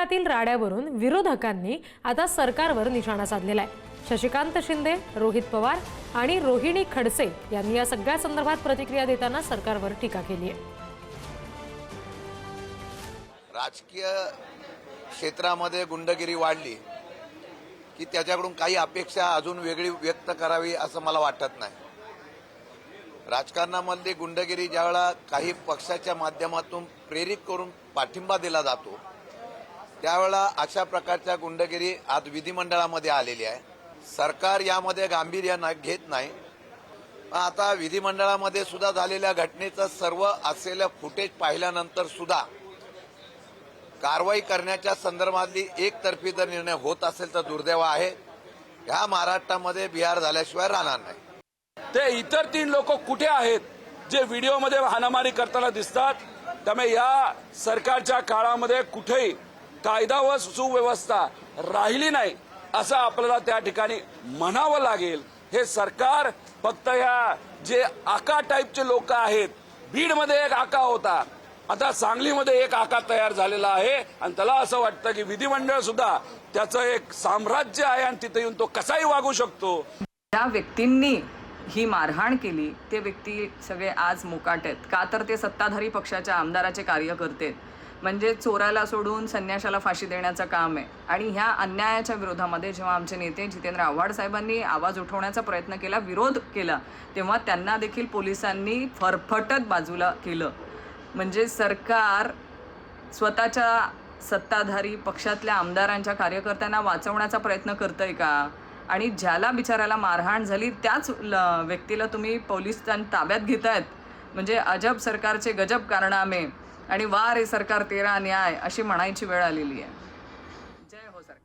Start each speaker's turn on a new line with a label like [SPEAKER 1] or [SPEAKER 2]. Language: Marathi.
[SPEAKER 1] मंत्रिमंडळातील राड्यावरून विरोधकांनी आता सरकारवर निशाणा साधलेला आहे. शशिकांत शिंदे रोहित पवार आणि रोहिणी खडसे यांनी या सगळ्या संदर्भात प्रतिक्रिया देताना सरकारवर टीका केली आहे.
[SPEAKER 2] राजकीय क्षेत्रामध्ये गुंडगिरी वाढली की त्याच्याकडून काही अपेक्षा अजून वेगळी व्यक्त करावी असं मला वाटत नाही. राजकारणामधली गुंडगिरी ज्यावेळा काही पक्षाच्या माध्यमातून प्रेरित करून पाठिंबा दिला जातो त्यावेळेला अशा प्रकारच्या गुंडगिरी आज विधिमंडळामध्ये आलेली आहे. सरकार यामध्ये गांभीर्य घेत नाही. आता विधिमंडळामध्ये सुद्धा झालेल्या घटनेचं सर्व असलेलं फुटेज पाहिल्यानंतर सुद्धा कारवाई करण्याच्या संदर्भातली एकतर्फी जर निर्णय होत असेल तर दुर्दैव आहे. ह्या महाराष्ट्रामध्ये बिहार झाल्याशिवाय राहणार नाही.
[SPEAKER 3] ते इतर तीन लोक कुठे आहेत जे व्हिडिओमध्ये हाणामारी करताना दिसतात त्यामुळे या सरकारच्या काळामध्ये कुठेही कायदा व सुव्यवस्था राहिली नाही असं आपल्याला त्या ठिकाणी म्हणावं लागेल. हे सरकार फक्त या जे आका टाईपचे लोक आहेत बीडमध्ये एक आका होता. आता सांगलीमध्ये एक आका तयार झालेला आहे आणि त्याला असं वाटतं की विधिमंडळ सुद्धा त्याचं एक साम्राज्य आहे आणि तिथे येऊन तो कसाही वागू शकतो.
[SPEAKER 4] ज्या व्यक्तींनी ही मारहाण केली ते व्यक्ती सगळे आज मोकाट आहेत. का तर ते सत्ताधारी पक्षाच्या आमदाराचे कार्यकर्ते आहेत. म्हणजे चोराला सोडून संन्याशाला फाशी देण्याचं काम आहे. आणि ह्या अन्यायाच्या विरोधामध्ये जेव्हा आमचे नेते जितेंद्र आव्हाड साहेबांनी आवाज उठवण्याचा प्रयत्न केला विरोध केला तेव्हा त्यांना देखील पोलिसांनी फरफटत बाजूला केलं. म्हणजे सरकार स्वतःच्या सत्ताधारी पक्षातल्या आमदारांच्या कार्यकर्त्यांना वाचवण्याचा प्रयत्न करतंय का? आणि ज्याला बिचाराला मारहाण झाली त्याच ल- व्यक्तीला तुम्ही पोलिसांनी ताब्यात घेत आहेत म्हणजे अजब सरकारचे गजब कारणामे आणि वा रे सरकार तेरा न्याय अशी म्हणायची वेळ आलेली आहे. जय हो सरकार.